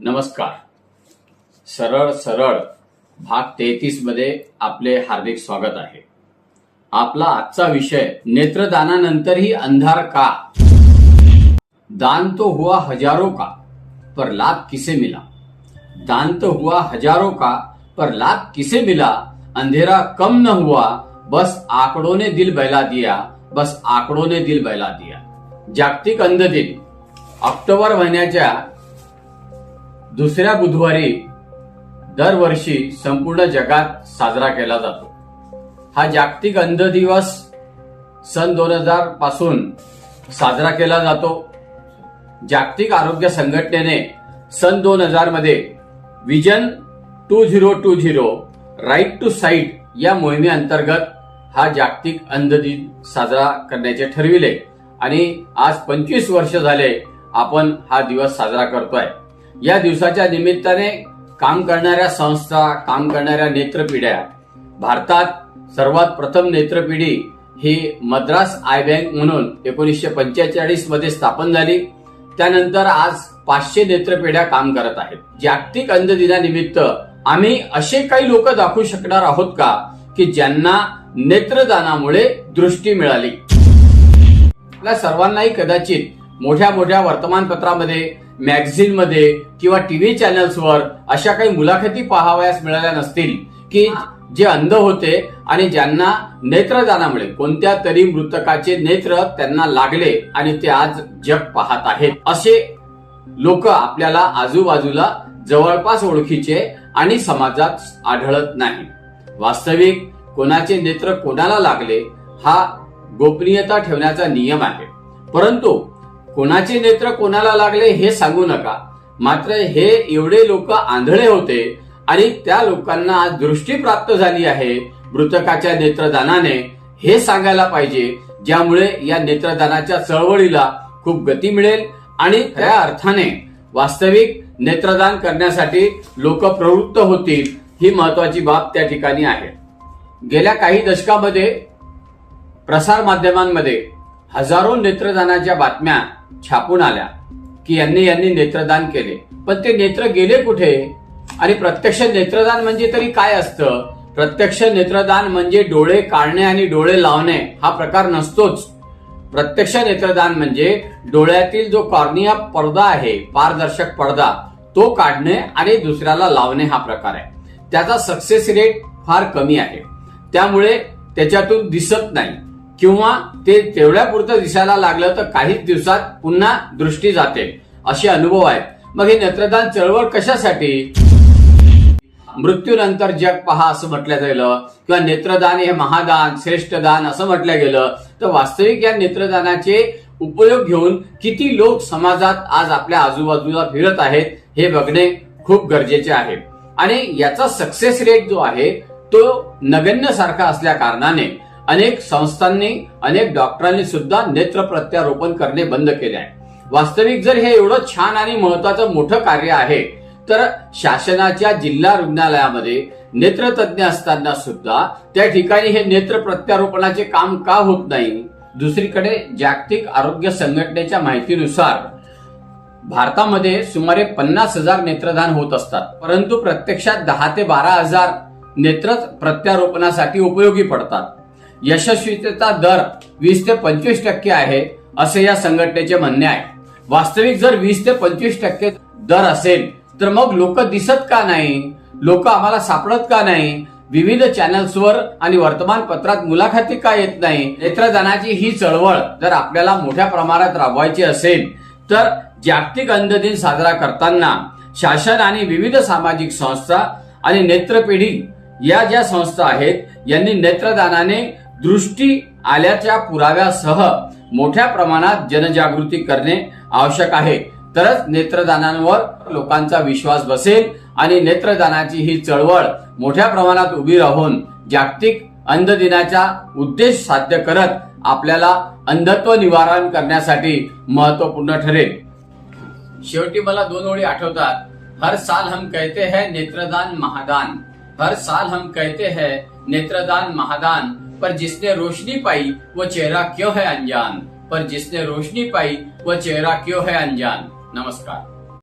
नमस्कार. सरळ सरळ भाग तेहतीसमध्ये आपले हार्दिक स्वागत आहे. आपला आजचा विषय नेत्रदानानंतरही अंधार का? दान तो हुआ हजारों का पर लाभ किसे मिला? दान तो हुआ हजारों का पर लाभ किसे मिला? अंधेरा कम न हुआ बस आंकड़ों ने दिल बहला दिया बस आंकड़ों ने दिल बहला दिया। जागतिक अंध दिन ऑक्टोबर महिन्याच्या दुसऱ्या बुधवारी दरवर्षी संपूर्ण जगात साजरा केला जातो. हा जागतिक अंध दिवस सन दोन हजारपासून साजरा केला जातो. जागतिक आरोग्य संघटनेने सन दोन हजारमध्ये vision two zero two zero right to sight या मोहिमेअंतर्गत हा जागतिक अंध दिन साजरा करण्याचे ठरविले. आणि आज पंचवीस वर्ष झाले आपण हा दिवस साजरा करतोय. या दिवसाच्या निमित्ताने काम करणाऱ्या संस्था काम करणाऱ्या नेत्रपिढ्या भारतात सर्वात प्रथम नेत्रपिढी ही मद्रास आय बँक म्हणून एकोणीसशे पंचेचाळीसमध्ये स्थापन झाली. त्यानंतर आज पाचशे नेत्रपिढ्या काम करत आहेत. जागतिक अंध दिनानिमित्त आम्ही असे काही लोक दाखवू शकणार आहोत का की ज्यांना नेत्रदानामुळे दृष्टी मिळाली? आपल्या सर्वांनाही कदाचित मोठ्या मोठ्या वर्तमानपत्रामध्ये मॅगझिनमध्ये किंवा टीव्ही चॅनल्सवर अशा काही मुलाखती पाहावयास मिळाल्या नसतील की जे अंध होते आणि ज्यांना नेत्रदानामुळे कोणत्या तरी मृतकाचे नेत्र त्यांना लागले आणि ते आज जग पाहत आहेत. असे लोक आपल्याला आजूबाजूला जवळपास ओळखीचे आणि समाजात आढळत नाही. वास्तविक कोणाचे नेत्र कोणाला लागले हा गोपनीयता ठेवण्याचा नियम आहे. परंतु कोणाचे नेत्र कोणाला लागले हे सांगू नका. मात्र हे एवढे लोक आंधळे होते आणि त्या लोकांना आज दृष्टी प्राप्त झाली आहे मृतकाच्या नेत्रदानाने. हे सांगायला पाहिजे ज्यामुळे या नेत्रदानाच्या चळवळीला खूप गती मिळेल आणि त्या अर्थाने वास्तविक नेत्रदान करण्यासाठी लोक प्रवृत्त होतील ही महत्वाची बाब त्या ठिकाणी आहे. गेल्या काही दशकामध्ये प्रसार माध्यमांमध्ये हजारो नेत्रदानाच्या बातम्या छापून आल्या की यांनी यांनी नेत्रदान केले. पण ते नेत्र गेले कुठे? आणि प्रत्यक्ष नेत्रदान म्हणजे तरी काय असतं? प्रत्यक्ष नेत्रदान म्हणजे डोळे काढणे आणि डोळे लावणे हा प्रकार नसतोच. प्रत्यक्ष नेत्रदान म्हणजे डोळ्यातील जो कॉर्निया पडदा आहे पारदर्शक पडदा तो काढणे आणि दुसऱ्याला लावणे हा प्रकार आहे. त्याचा सक्सेस रेट फार कमी आहे. त्यामुळे त्याच्यातून दिसत नाही. किंवा ते तेवढ्या पुरतं दिसायला लागलं तर काहीच दिवसात पुन्हा दृष्टी जाते. असे अनुभव आहेत. मग हे नेत्रदान चळवळ कशासाठी? मृत्यूनंतर जग पहा असं म्हटलं गेलं किंवा नेत्रदान हे महादान श्रेष्ठ दान असं म्हटलं गेलं. तर वास्तविक या नेत्रदानाचे उपयोग घेऊन किती लोक समाजात आज आपल्या आजूबाजूला फिरत आहेत हे बघणे खूप गरजेचे आहे. आणि याचा सक्सेस रेट जो आहे तो नगण्य सारखा असल्या कारणाने अनेक संस्थांनी अनेक डॉक्टरांनी सुद्धा नेत्र प्रत्यारोपण करणे बंद केले आहे. वास्तविक जर हे एवढं छान आणि महत्वाचं मोठं कार्य आहे तर शासनाच्या जिल्हा रुग्णालयामध्ये नेत्रतज्ञ असताना सुद्धा त्या ठिकाणी हे नेत्र प्रत्यारोपणाचे काम का होत नाही? दुसरीकडे जागतिक आरोग्य संघटनेच्या माहितीनुसार भारतामध्ये सुमारे पन्नास हजार नेत्रदान होत असतात. परंतु प्रत्यक्षात दहा ते बारा हजार नेत्र प्रत्यारोपणासाठी उपयोगी पडतात. यशस्वीतेचा दर वीस ते पंचवीस टक्के आहे असे या संघटनेचे म्हणणे आहे. वास्तविक जर वीस ते पंचवीस टक्के दर असेल तर मग लोक दिसत का नाही? लोक आम्हाला सापडत का नाही? विविध चॅनल्सवर आणि वर्तमानपत्रात मुलाखती का येत नाही? नेत्रदानाची ही चळवळ जर आपल्याला मोठ्या प्रमाणात राबवायची असेल तर जागतिक अंध दिन साजरा करताना शासन आणि विविध सामाजिक संस्था आणि नेत्रपिढी या ज्या संस्था आहेत यांनी नेत्रदानाने दृष्टी आल्याच्या पुराव्यासह मोठ्या प्रमाणात जनजागृती करणे आवश्यक आहे. तरच नेत्रदानांवर लोकांचा विश्वास बसेल आणि नेत्रदानाची ही चळवळ मोठ्या प्रमाणात उभी राहून जागतिक अंध दिनाचा उद्देश साध्य करत आपल्याला अंधत्व निवारण करण्यासाठी महत्त्वपूर्ण ठरेल. शेवटी मला दोन ओळी आठवतात. हर साल हम कहते हैं नेत्रदान महादान. हर साल हम कहते हैं नेत्रदान महादान. पर जिसने रोशनी पाई वो चेहरा क्यों है अनजान? पर जिसने रोशनी पाई वो चेहरा क्यों है अनजान? नमस्कार।